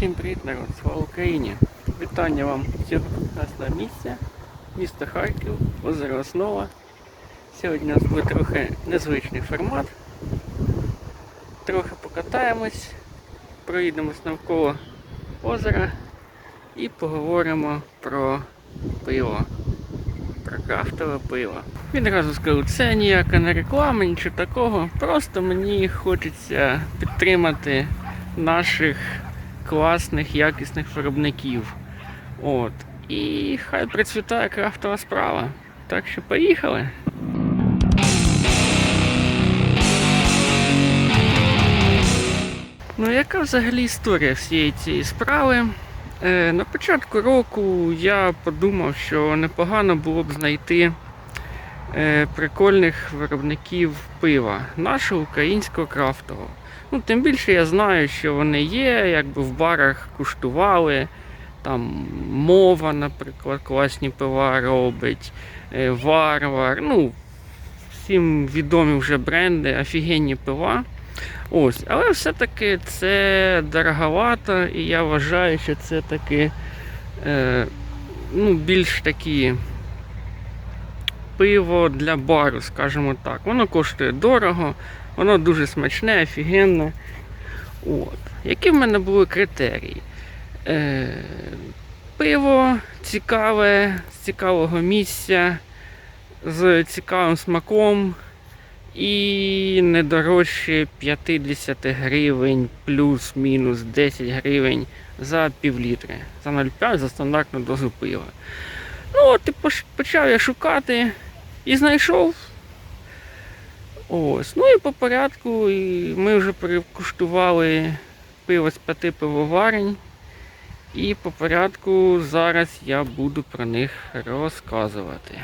Всім привіт, народ, слава Україні! Вітання вам з прекрасного місця, місто Харків, озеро Основа. Сьогодні у нас буде трохи незвичний формат. Трохи покатаємось, проїдемось навколо озера і поговоримо про пиво. Про крафтове пиво. Відразу скажу, це ніяка не реклама, нічого такого. Просто мені хочеться підтримати наших класних, якісних виробників. От. І хай процвітає крафтова справа. Так що поїхали. Ну, яка взагалі історія всієї цієї справи? Е, на початку року я подумав, що непогано було б знайти е, прикольних виробників пива, нашого українського крафтового. Ну, тим більше я знаю, що вони є, якби в барах куштували. Там мова, наприклад, класні пива робить, е, варвар. Ну, всім відомі вже бренди, офігенні пива. Ось, але все-таки це дороговато, і я вважаю, що це таки е, ну, більш такі пиво для бару, скажімо так. Воно коштує дорого, воно дуже смачне, офігенне. От. Які в мене були критерії? Е, пиво цікаве, з цікавого місця, з цікавим смаком і не дорожче 50 гривень плюс-мінус 10 гривень за півлітри, за 0,5 за стандартну дозу пива. Ну от і почав я шукати і знайшов. Ось. Ну і по порядку і ми вже перекуштували пиво з п'яти пивоварень. І по порядку зараз я буду про них розказувати.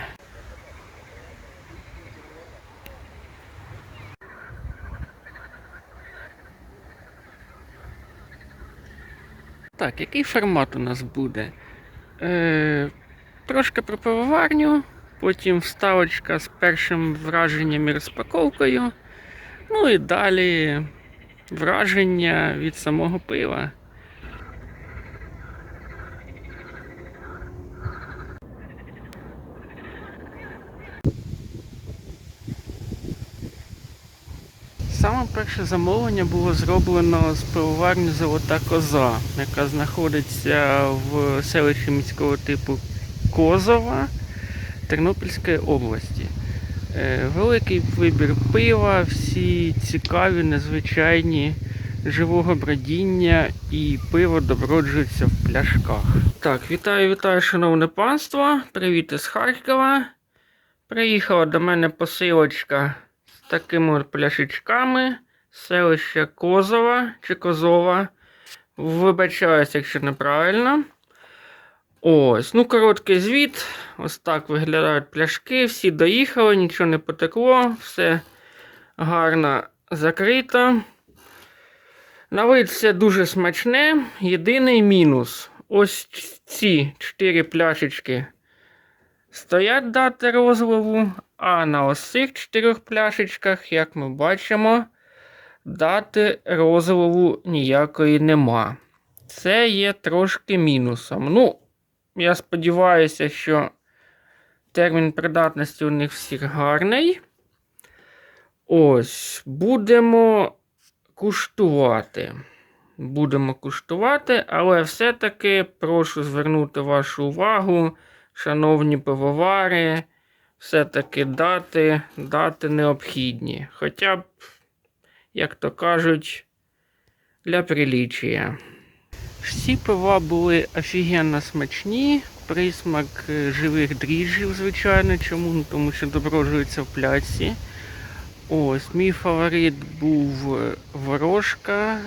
Так, який формат у нас буде? Е, трошки про пивоварню, потім вставочка з першим враженням і розпаковкою. Ну і далі враження від самого пива. Саме перше замовлення було зроблено з пивоварні Золота Коза, яка знаходиться в селищі міського типу Козова Тернопільської області. Е, Великий вибір пива, всі цікаві, незвичайні, живого бродіння і пиво доброджується в пляшках. Так, вітаю, вітаю, шановне панство. Привіт із Харкова. Приїхала до мене посилочка з такими пляшечками. Селище Козова чи Козова. Вибачаюсь, якщо неправильно. Ось, ну короткий звіт. Ось так виглядають пляшки. Всі доїхали, нічого не потекло, все гарно закрито. На вид все дуже смачне. Єдиний мінус. Ось ці чотири пляшечки стоять дати розливу, а на ось цих чотирьох пляшечках, як ми бачимо, дати розливу ніякої нема. Це є трошки мінусом. Ну, я сподіваюся, що термін придатності у них всіх гарний. Ось, будемо куштувати. Будемо куштувати, але все-таки прошу звернути вашу увагу, шановні пивовари, все-таки дати, дати необхідні. Хоча б, як то кажуть, для прилічія. Всі пива були офігенно смачні. Присмак е, живих дріжджів, звичайно. Чому? Ну, Тому що доброджується в пляці. Ось, мій фаворит був е, ворожка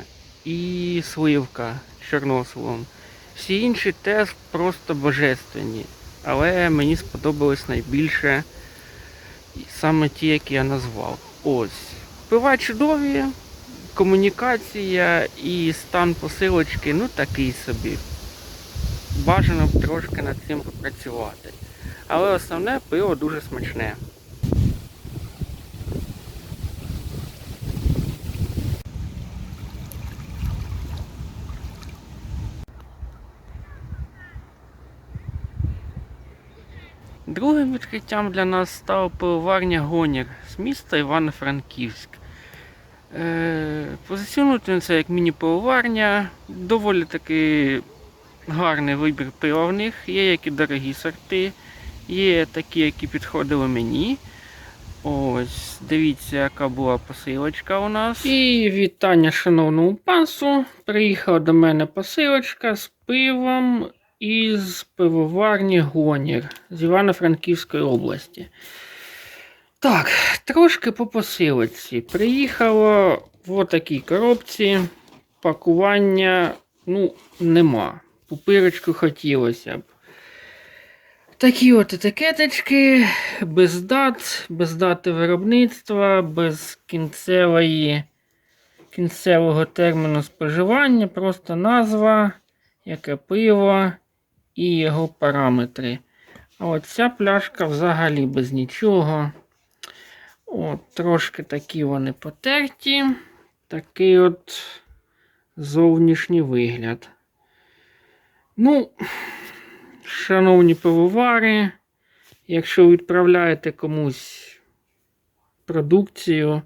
і сливка з чорносливом. Всі інші теж просто божественні. Але мені сподобались найбільше саме ті, які я назвав. Ось. Пива чудові, комунікація і стан посилочки, ну такий собі. Бажано б трошки над цим попрацювати. Але основне пиво дуже смачне. Другим відкриттям для нас став пивоварня Гонір з міста Івано-Франківськ. Е, позиціонується це як міні-пивоварня, доволі таки гарний вибір пива в них. Є як і дорогі сорти, є такі, які підходили мені. Ось, дивіться, яка була посилочка у нас. І вітання шановному пансу. Приїхала до мене посилочка з пивом із пивоварні Гонір з Івано-Франківської області. Так, трошки по посилочці. Приїхало в такій коробці. Пакування ну, нема. Пупирочку хотілося б. Такі от етикеточки, без дат, без дати виробництва, без кінцевої, кінцевого терміну споживання, просто назва, яке пиво і його параметри. А от ця пляшка взагалі без нічого. От, трошки такі вони потерті. Такий от зовнішній вигляд. Ну, шановні пивовари, якщо відправляєте комусь продукцію,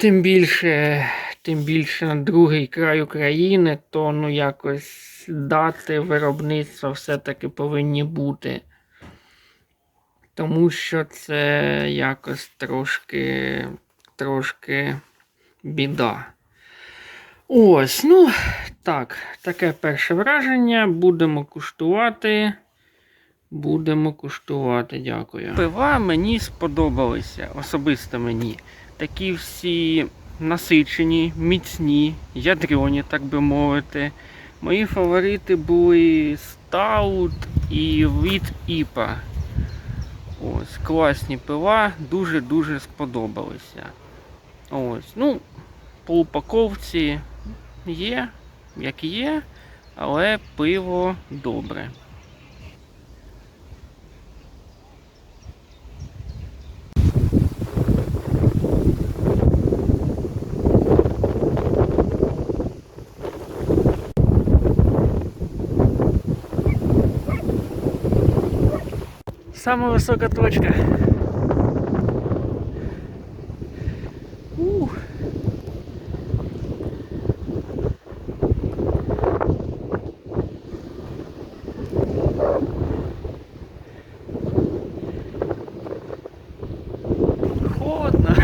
тим більше, тим більше на другий край України, то ну якось дати виробництва все-таки повинні бути. Тому що це якось трошки, трошки біда. Ось, ну, так, таке перше враження. Будемо куштувати. Будемо куштувати, дякую. Пива мені сподобалися, особисто мені. Такі всі насичені, міцні, ядрені, так би мовити. Мої фаворити були Stout і від Іпа. Ось, класні пива, дуже-дуже сподобалися. Ось, ну, по упаковці є, як є, але пиво добре. Самая высокая точка. Ух. Холодно.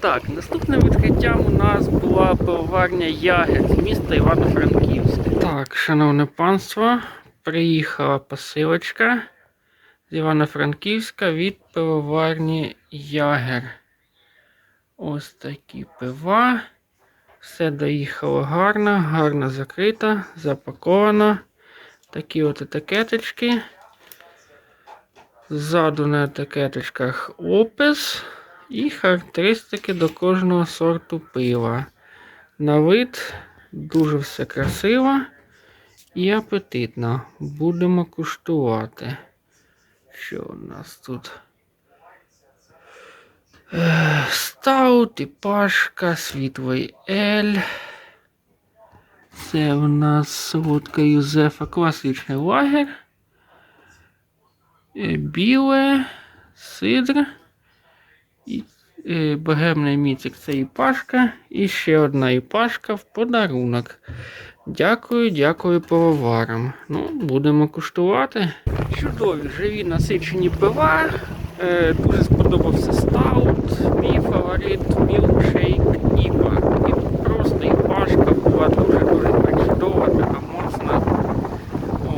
Так, наступним відкриттям у нас була пивоварня Ягід міста Івано-Франківськ. Так, шановне панство, приїхала посилочка Івано-Франківська від пивоварні Ягер. Ось такі пива. Все доїхало гарно, гарно закрито, запаковано. Такі от етикеточки. Ззаду на етикеточках опис і характеристики до кожного сорту пива. На вид дуже все красиво і апетитно. Будемо куштувати. Що у нас тут? Стаут і пашка, світлий ель. Це у нас водка Юзефа, класичний лагер. Е, Біле, сидр. І е, богемний міцик це іпашка. І ще одна іпашка в подарунок. Дякую, дякую пивоварам. Ну, будемо куштувати. Чудові, живі насичені пива. Е, дуже сподобався стаут. Мій фаворит мілкшейк Іпа. І просто іпашка була дуже-дуже чудова, така моцна.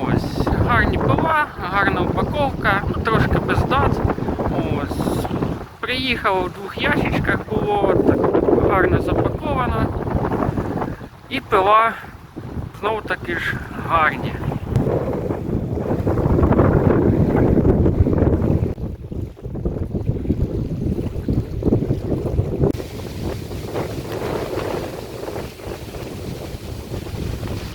Ось. Гарні пива, гарна упаковка, ну, трошки без дат. Ось. Приїхало в двох ящичках, було так гарно запаковано. І пила знову таки ж гарні.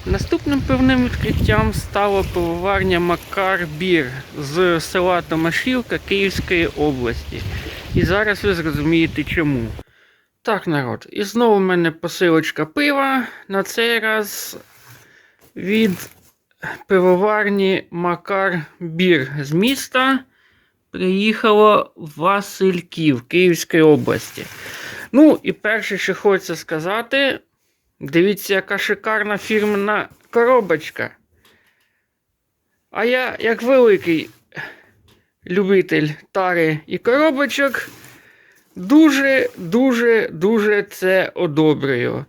Наступним певним відкриттям стала пивоварня Макар Бір з села Томашівка Київської області. І зараз ви зрозумієте чому. Так, народ, і знову в мене посилочка пива. На цей раз від пивоварні Макар Бір з міста приїхало Васильків Київської області. Ну, і перше, що хочеться сказати, дивіться, яка шикарна фірмена коробочка. А я, як великий любитель тари і коробочок, дуже, дуже, дуже це одобрюю.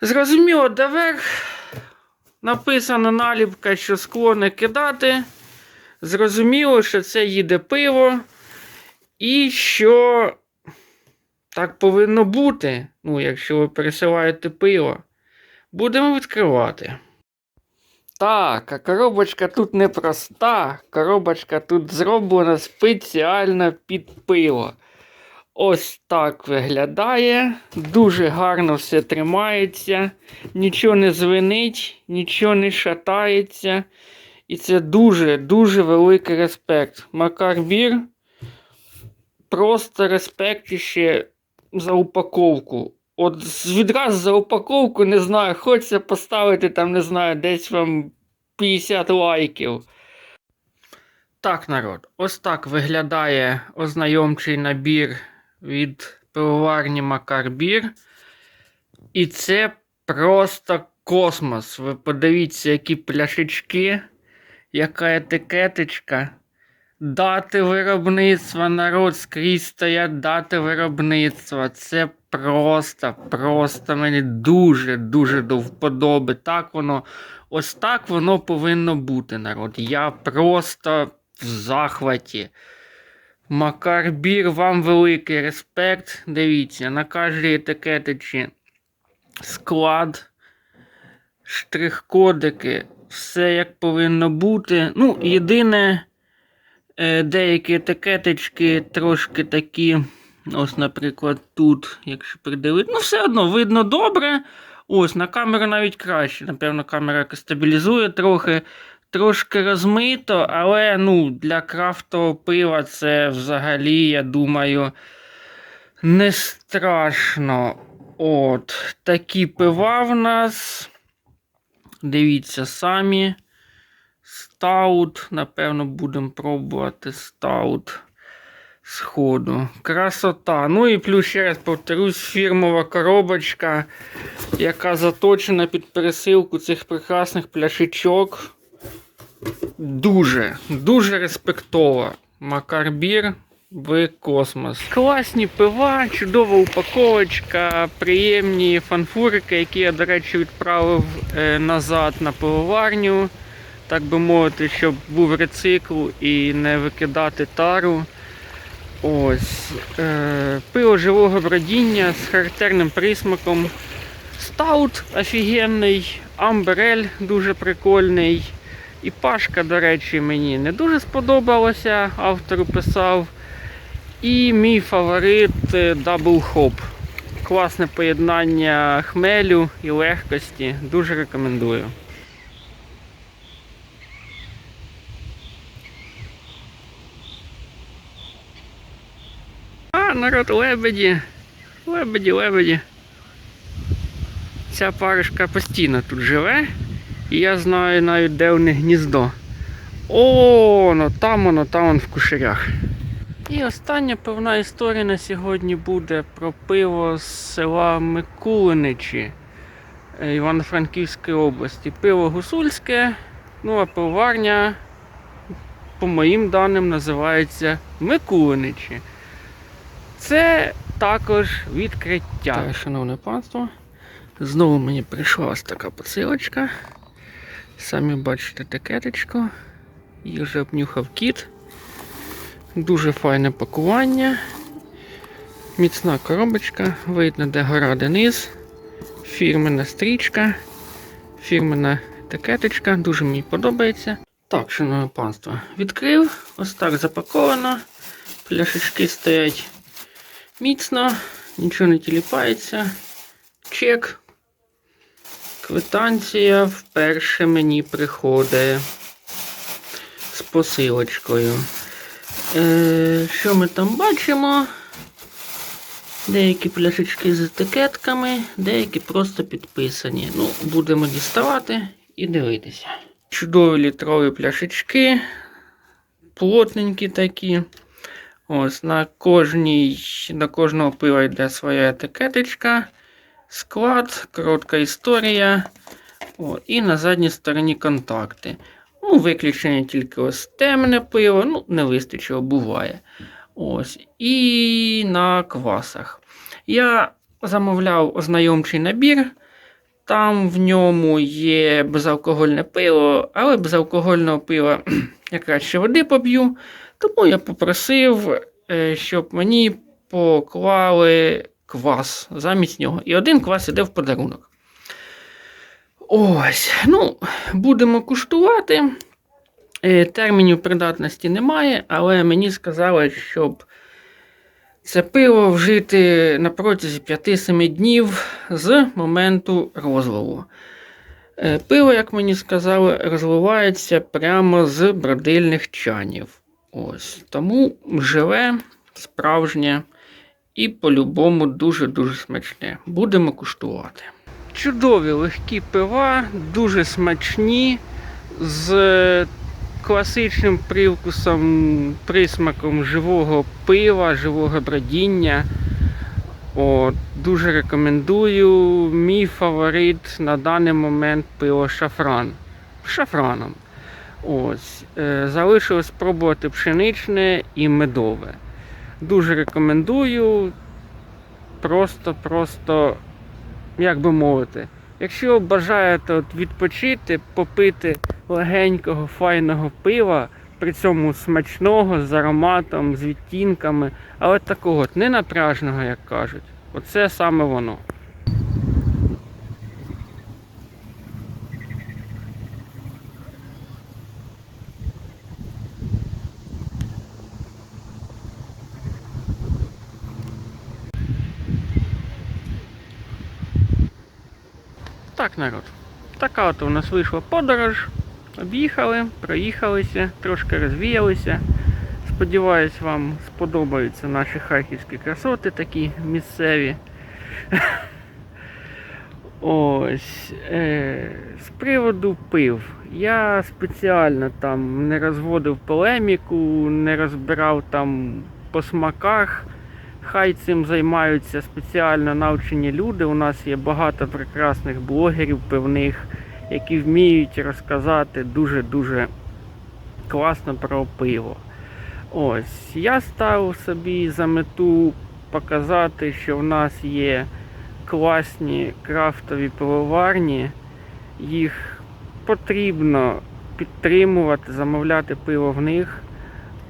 Зрозуміло, доверх написана наліпка, що скло не кидати. Зрозуміло, що це їде пиво. І що так повинно бути. Ну, якщо ви пересилаєте пиво. Будемо відкривати. Так, а коробочка тут не проста. Коробочка тут зроблена спеціально під пиво. Ось так виглядає. Дуже гарно все тримається, нічого не звенить, нічого не шатається. І це дуже-дуже великий респект. Макар Бір. Просто респект ще за упаковку. От відразу за упаковку, не знаю, хочеться поставити там, не знаю, десь вам 50 лайків. Так, народ, ось так виглядає ознайомчий набір від пивоварні Макар Бір. І це просто космос. Ви подивіться, які пляшечки, яка етикеточка. Дати виробництва, народ скрізь стоять дати виробництва. Це просто, просто мені дуже-дуже до вподоби. Так воно, ось так воно повинно бути, народ. Я просто в захваті. Макар Бір, вам великий респект. Дивіться, на кожній етикеточці склад, штрих-кодики, все як повинно бути. Ну, єдине, е, деякі етикеточки трошки такі. Ось, наприклад, тут, якщо придивити, ну, все одно видно добре. Ось, на камеру навіть краще. Напевно, камера стабілізує трохи. Трошки розмито, але ну, для крафтового пива це взагалі, я думаю, не страшно. От, такі пива в нас. Дивіться самі. Стаут. Напевно, будемо пробувати стаут сходу. Красота. Ну і плюс ще раз повторюсь, фірмова коробочка, яка заточена під пересилку цих прекрасних пляшечок. Дуже, дуже респектова. Макарбір в космос. Класні пива, чудова упаковочка, приємні фанфурики, які я, до речі, відправив е, назад на пивоварню. Так би мовити, щоб був рецикл і не викидати тару. Ось. Е, пиво живого бродіння з характерним присмаком. Стаут офігенний, амберель дуже прикольний. І Пашка, до речі, мені не дуже сподобалося, автор писав. І мій фаворит е, Double Hop. Класне поєднання хмелю і легкості. Дуже рекомендую. А, народ, лебеді. Лебеді, лебеді. Ця парочка постійно тут живе. І я знаю навіть де у них гніздо. О, ну там воно, там воно в кушарях. І остання певна історія на сьогодні буде про пиво з села Микулиничі е, Івано-Франківської області. Пиво гусульське, ну а пивоварня, по моїм даним, називається Микулиничі. Це також відкриття. Так, шановне панство, знову мені прийшла ось така посилочка. Самі бачите етикеточку. Її вже обнюхав кіт. Дуже файне пакування. Міцна коробочка, видно, де гора, де низ. Фірмена стрічка, фірмена етикеточка, дуже мені подобається. Так, шановне панство, відкрив, ось так запаковано. Пляшечки стоять міцно, нічого не тіліпається. Чек. Квитанція вперше мені приходить з посилочкою. Е, що ми там бачимо? Деякі пляшечки з етикетками, деякі просто підписані. Ну, будемо діставати і дивитися. Чудові літрові пляшечки, плотненькі такі. Ось на кожній, на кожного пива йде своя етикеточка, склад, коротка історія. О, і на задній стороні контакти. Ну, виключення тільки ось темне пиво, ну, не вистачило, буває. Ось. І на квасах. Я замовляв ознайомчий набір. Там в ньому є безалкогольне пиво, але безалкогольного пива я краще води поп'ю. Тому я попросив, е, щоб мені поклали квас замість нього. І один квас іде в подарунок. Ось, ну, будемо куштувати. Е, Термінів придатності немає, але мені сказали, щоб це пиво вжити на протязі 5-7 днів з моменту розливу. Е, Пиво, як мені сказали, розливається прямо з бродильних чанів. Ось. Тому живе, справжнє і по-любому дуже-дуже смачне. Будемо куштувати. Чудові легкі пива, дуже смачні, з класичним привкусом, присмаком живого пива, живого бродіння. От, дуже рекомендую. Мій фаворит на даний момент пиво шафран. Шафраном. Ось. Е, залишилось спробувати пшеничне і медове. Дуже рекомендую. Просто, просто, як би мовити, якщо бажаєте от відпочити, попити легенького, файного пива, при цьому смачного, з ароматом, з відтінками, але такого от не напряжного, як кажуть. Оце саме воно. Так, народ. Така от у нас вийшла подорож. Об'їхали, проїхалися, трошки розвіялися. Сподіваюсь, вам сподобаються наші харківські красоти такі місцеві. Ось. Е, з приводу пив. Я спеціально там не розводив полеміку, не розбирав там по смаках. Хай цим займаються спеціально навчені люди. У нас є багато прекрасних блогерів пивних, які вміють розказати дуже-дуже класно про пиво. Ось, я ставив собі за мету показати, що в нас є класні крафтові пивоварні. Їх потрібно підтримувати, замовляти пиво в них.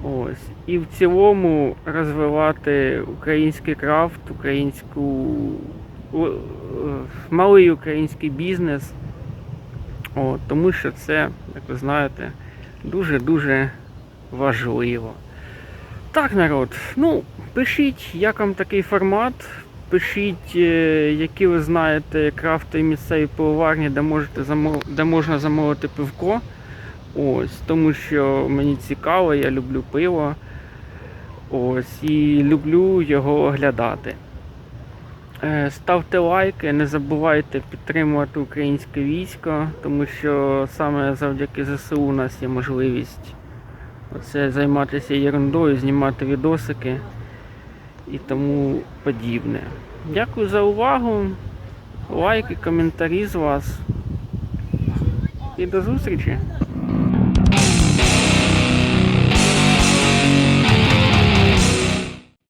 Ось. І в цілому розвивати український крафт, українську е, малий український бізнес. О, тому що це, як ви знаєте, дуже-дуже важливо. Так, народ, ну, пишіть, як вам такий формат. Пишіть, е, які ви знаєте крафти місцеві пивоварні, де, можете де можна замовити пивко. Ось, тому що мені цікаво, я люблю пиво. Ось, і люблю його оглядати. Е, Ставте лайки, не забувайте підтримувати українське військо, тому що саме завдяки ЗСУ у нас є можливість оце займатися ерундою, знімати відосики і тому подібне. Дякую за увагу. Лайки, коментарі з вас. І до зустрічі!